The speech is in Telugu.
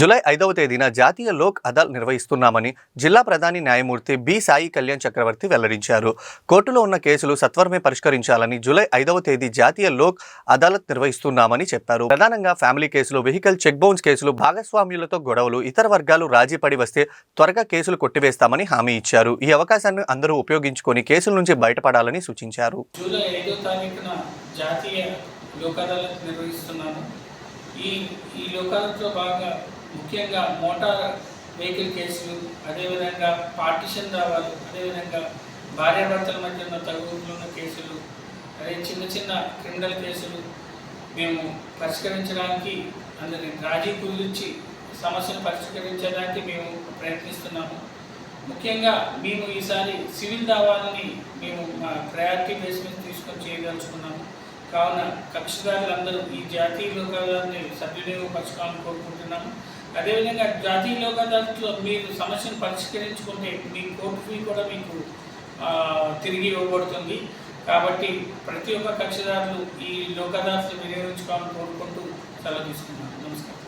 జూలై ఐదవ తేదీన జాతీయ లోక్ అదాల్ నిర్వహిస్తున్నామని జిల్లా ప్రధాని న్యాయమూర్తి బి సాయి కళ్యాణ్ చక్రవర్తి వెల్లడించారు. కోర్టులో ఉన్న కేసులు సత్వరమే పరిష్కరించాలని జూలై ఐదవ తేదీ జాతీయ లోక్ అదాలత్ నిర్వహిస్తున్నామని చెప్పారు. ప్రధానంగా ఫ్యామిలీ కేసులు వెహికల్ చెక్ బౌన్స్ కేసులు భాగస్వామ్యులతో గొడవలు ఇతర వర్గాలు రాజీ పడి వస్తే త్వరగా కేసులు కొట్టివేస్తామని హామీ ఇచ్చారు. ఈ అవకాశాన్ని అందరూ ఉపయోగించుకొని కేసుల నుంచి బయటపడాలని సూచించారు. జూలై జాతీయ నిర్వహిస్తున్నాము. ఈ ఈ లోక్ ముఖ్యంగా మోటార్ వెహికల్ కేసులు అదేవిధంగా పార్టీషన్ దావాలు అదేవిధంగా భార్యాభర్తల మధ్య ఉన్న తగువులు ఉన్న కేసులు అదే చిన్న చిన్న క్రిమినల్ కేసులు మేము పరిష్కరించడానికి అందరిని రాజీ కుదిర్చి సమస్యను పరిష్కరించడానికి మేము ప్రయత్నిస్తున్నాము. ముఖ్యంగా మేము ఈసారి సివిల్ దావాలని మేము మా ప్రయారిటీ బేస్ మీద తీసుకొని చేయదలుచుకున్నాము. కావున కక్షిదారులందరూ ఈ జాతీయ లోకాదాన్ని సద్వినియోగపరచుకోవాలని కోరుకుంటున్నాము. అదేవిధంగా జాతీయ లోకాదాలతో మీరు సమస్యను పరిష్కరించుకుంటే మీ కోర్టు ఫీ కూడా మీకు తిరిగి ఇవ్వబడుతుంది. కాబట్టి ప్రతి ఒక్క కక్షిదారులు ఈ లోకాదాలను వినియోగించుకోవాలని కోరుకుంటూ సెలవు తీసుకున్నాను నమస్కారం.